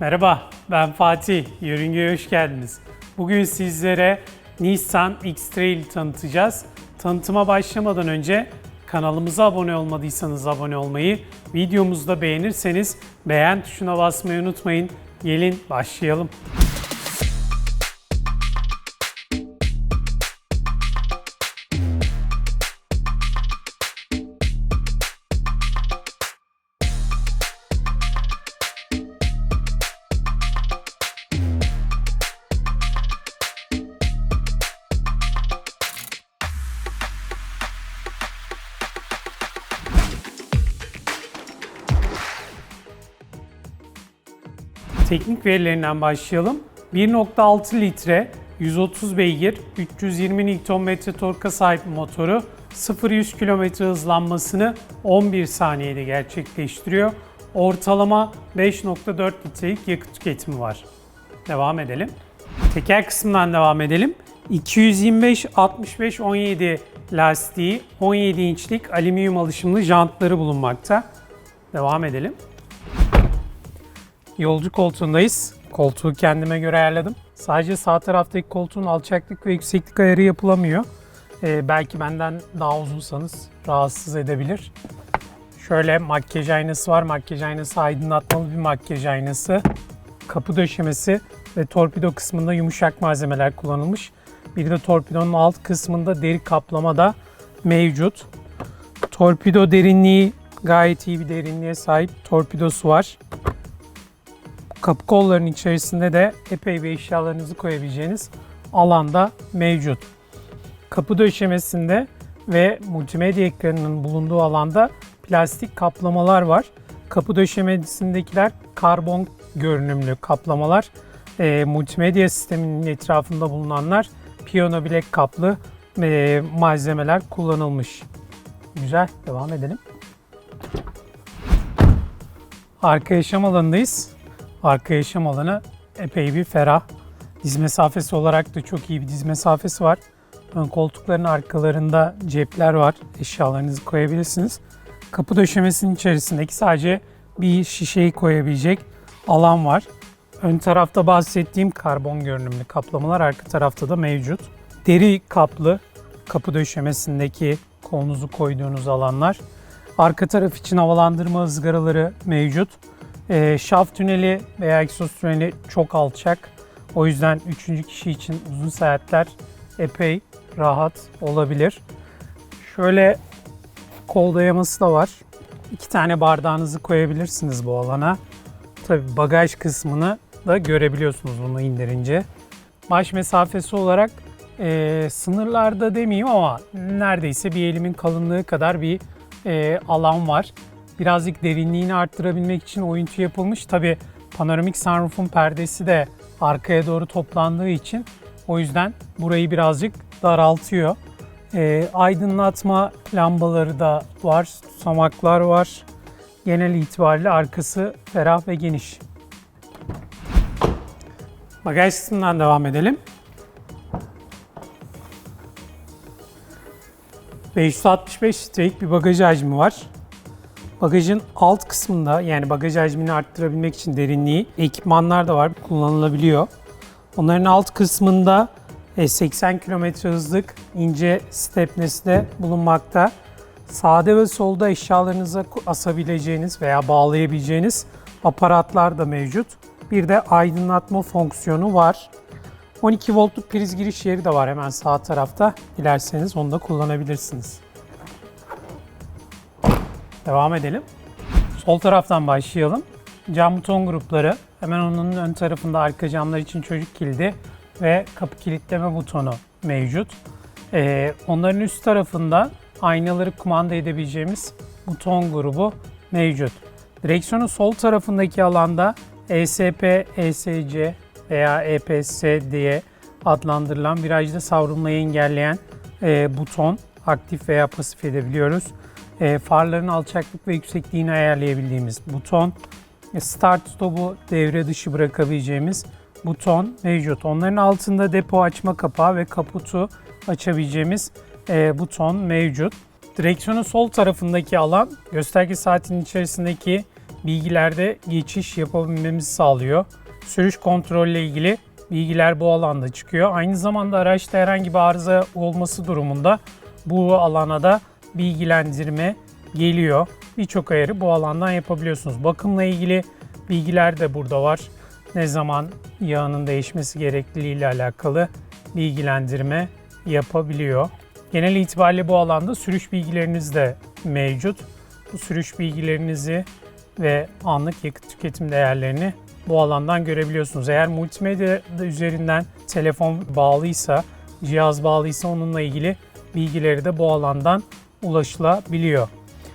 Merhaba, ben Fatih. Yörünge'ye hoş geldiniz. Bugün sizlere Nissan X-Trail tanıtacağız. Tanıtıma başlamadan önce kanalımıza abone olmadıysanız abone olmayı, videomuzu da beğenirseniz beğen tuşuna basmayı unutmayın. Gelin başlayalım. Teknik verilerinden başlayalım. 1.6 litre, 130 beygir, 320 Nm torka sahip motoru 0-100 km hızlanmasını 11 saniyede gerçekleştiriyor. Ortalama 5.4 litrelik yakıt tüketimi var. Devam edelim. Teker kısmından devam edelim. 225 65 17 lastiği, 17 inçlik alüminyum alışımlı jantları bulunmakta. Devam edelim. Yolcu koltuğundayız. Koltuğu kendime göre ayarladım. Sadece sağ taraftaki koltuğun alçaklık ve yükseklik ayarı yapılamıyor. Ee, belki benden daha uzunsanız rahatsız edebilir. Şöyle makyaj aynası var. Makyaj aynası aydınlatmalı bir makyaj aynası. Kapı döşemesi ve torpido kısmında yumuşak malzemeler kullanılmış. Bir de torpidonun alt kısmında deri kaplama da mevcut. Torpido derinliği gayet iyi bir derinliğe sahip torpidosu var. Kapı kollarının içerisinde de epey bir eşyalarınızı koyabileceğiniz alanda mevcut. Kapı döşemesinde ve multimedya ekranının bulunduğu alanda plastik kaplamalar var. Kapı döşemesindekiler karbon görünümlü kaplamalar. E, multimedya sisteminin etrafında bulunanlar piyano bilek kaplı e, malzemeler kullanılmış. Güzel, devam edelim. Arka yaşam alanındayız. Arka yaşam alanı epey bir ferah. Diz mesafesi olarak da çok iyi bir diz mesafesi var. Ön koltukların arkalarında cepler var. Eşyalarınızı koyabilirsiniz. Kapı döşemesinin içerisindeki sadece bir şişeyi koyabilecek alan var. Ön tarafta bahsettiğim karbon görünümlü kaplamalar arka tarafta da mevcut. Deri kaplı kapı döşemesindeki kolunuzu koyduğunuz alanlar. Arka taraf için havalandırma ızgaraları mevcut. E, şaft tüneli veya egzoz tüneli çok alçak. O yüzden üçüncü kişi için uzun seyahatler epey rahat olabilir. Şöyle kol dayaması da var. İki tane bardağınızı koyabilirsiniz bu alana. Tabi bagaj kısmını da görebiliyorsunuz bunu indirince. Baş mesafesi olarak e, sınırlarda demeyeyim ama neredeyse bir elimin kalınlığı kadar bir e, alan var. Birazcık derinliğini arttırabilmek için oyuntu yapılmış. Tabi panoramik sunroof'un perdesi de arkaya doğru toplandığı için o yüzden burayı birazcık daraltıyor. E, aydınlatma lambaları da var, susamaklar var. Genel itibariyle arkası ferah ve geniş. Bagaj kısmından devam edelim. 565 litrelik bir bagaj hacmi var. Bagajın alt kısmında yani bagaj hacmini arttırabilmek için derinliği ekipmanlar da var kullanılabiliyor. Onların alt kısmında 80 km hızlık ince stepnesi de bulunmakta. Sağda ve solda eşyalarınıza asabileceğiniz veya bağlayabileceğiniz aparatlar da mevcut. Bir de aydınlatma fonksiyonu var. 12 voltluk priz giriş yeri de var hemen sağ tarafta. Dilerseniz onu da kullanabilirsiniz. Devam edelim. Sol taraftan başlayalım. Cam buton grupları. Hemen onun ön tarafında arka camlar için çocuk kilidi ve kapı kilitleme butonu mevcut. Ee, onların üst tarafında aynaları kumanda edebileceğimiz buton grubu mevcut. Direksiyonun sol tarafındaki alanda ESP, ESC veya EPS diye adlandırılan virajda savrulmayı engelleyen e, buton aktif veya pasif edebiliyoruz. E, farların alçaklık ve yüksekliğini ayarlayabildiğimiz buton, e, start stop'u devre dışı bırakabileceğimiz buton mevcut. Onların altında depo açma kapağı ve kaputu açabileceğimiz e, buton mevcut. Direksiyonun sol tarafındaki alan gösterge saatinin içerisindeki bilgilerde geçiş yapabilmemizi sağlıyor. Sürüş kontrolle ilgili bilgiler bu alanda çıkıyor. Aynı zamanda araçta herhangi bir arıza olması durumunda bu alana da bilgilendirme geliyor. Birçok ayarı bu alandan yapabiliyorsunuz. Bakımla ilgili bilgiler de burada var. Ne zaman yağının değişmesi gerekliliği ile alakalı bilgilendirme yapabiliyor. Genel itibariyle bu alanda sürüş bilgileriniz de mevcut. Bu sürüş bilgilerinizi ve anlık yakıt tüketim değerlerini bu alandan görebiliyorsunuz. Eğer multimedya üzerinden telefon bağlıysa, cihaz bağlıysa onunla ilgili bilgileri de bu alandan ulaşılabiliyor.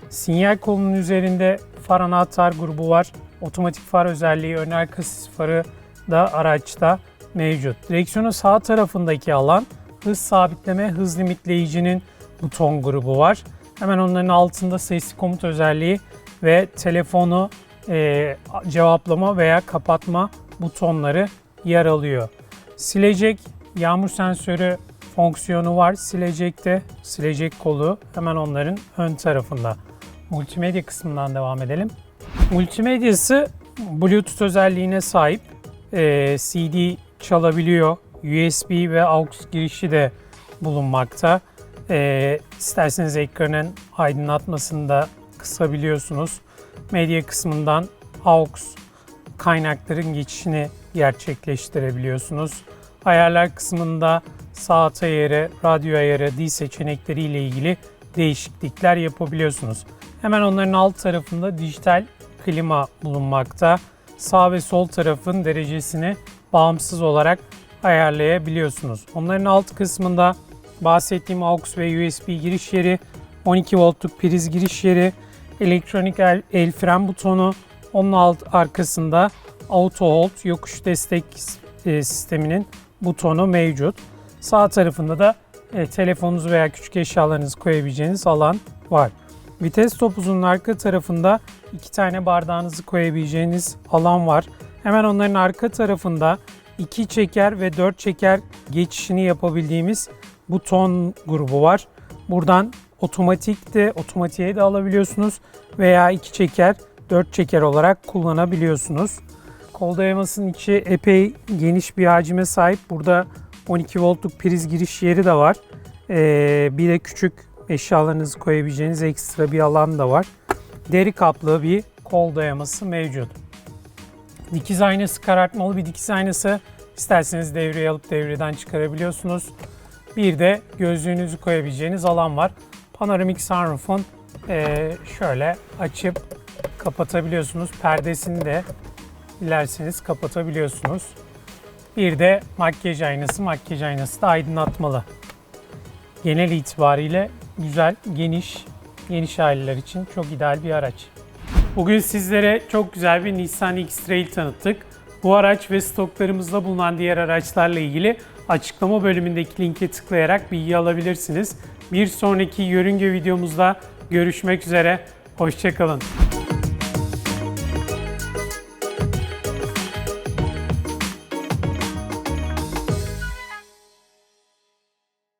Sinyal kolunun üzerinde far anahtar grubu var. Otomatik far özelliği, ön arka sis farı da araçta mevcut. Direksiyonun sağ tarafındaki alan hız sabitleme, hız limitleyicinin buton grubu var. Hemen onların altında sesli komut özelliği ve telefonu e, cevaplama veya kapatma butonları yer alıyor. Silecek yağmur sensörü fonksiyonu var. Silecekte silecek kolu hemen onların ön tarafında. Multimedya kısmından devam edelim. Multimedyası Bluetooth özelliğine sahip. E, CD çalabiliyor. USB ve AUX girişi de bulunmakta. E, isterseniz ekranın aydınlatmasını da kısabiliyorsunuz. Medya kısmından AUX kaynakların geçişini gerçekleştirebiliyorsunuz. Ayarlar kısmında saat ayarı, radyo ayarı, dil seçenekleri ile ilgili değişiklikler yapabiliyorsunuz. Hemen onların alt tarafında dijital klima bulunmakta. Sağ ve sol tarafın derecesini bağımsız olarak ayarlayabiliyorsunuz. Onların alt kısmında bahsettiğim AUX ve USB giriş yeri, 12 voltluk priz giriş yeri, elektronik el, el fren butonu, onun alt arkasında auto hold yokuş destek e, sisteminin butonu mevcut. Sağ tarafında da e, telefonunuzu veya küçük eşyalarınızı koyabileceğiniz alan var. Vites topuzunun arka tarafında iki tane bardağınızı koyabileceğiniz alan var. Hemen onların arka tarafında 2 çeker ve 4 çeker geçişini yapabildiğimiz buton grubu var. Buradan otomatik de otomatiğe de alabiliyorsunuz veya 2 çeker 4 çeker olarak kullanabiliyorsunuz. Kol dayamasının içi epey geniş bir hacime sahip. Burada 12 voltluk priz giriş yeri de var. Ee, bir de küçük eşyalarınızı koyabileceğiniz ekstra bir alan da var. Deri kaplı bir kol dayaması mevcut. Dikiz aynası karartmalı bir dikiz aynası. İsterseniz devreye alıp devreden çıkarabiliyorsunuz. Bir de gözlüğünüzü koyabileceğiniz alan var. Panoramik sunroof'un e, şöyle açıp kapatabiliyorsunuz. Perdesini de dilerseniz kapatabiliyorsunuz. Bir de makyaj aynası. Makyaj aynası da aydınlatmalı. Genel itibariyle güzel, geniş, geniş aileler için çok ideal bir araç. Bugün sizlere çok güzel bir Nissan X-Trail tanıttık. Bu araç ve stoklarımızda bulunan diğer araçlarla ilgili açıklama bölümündeki linke tıklayarak bilgi alabilirsiniz. Bir sonraki yörünge videomuzda görüşmek üzere. Hoşçakalın.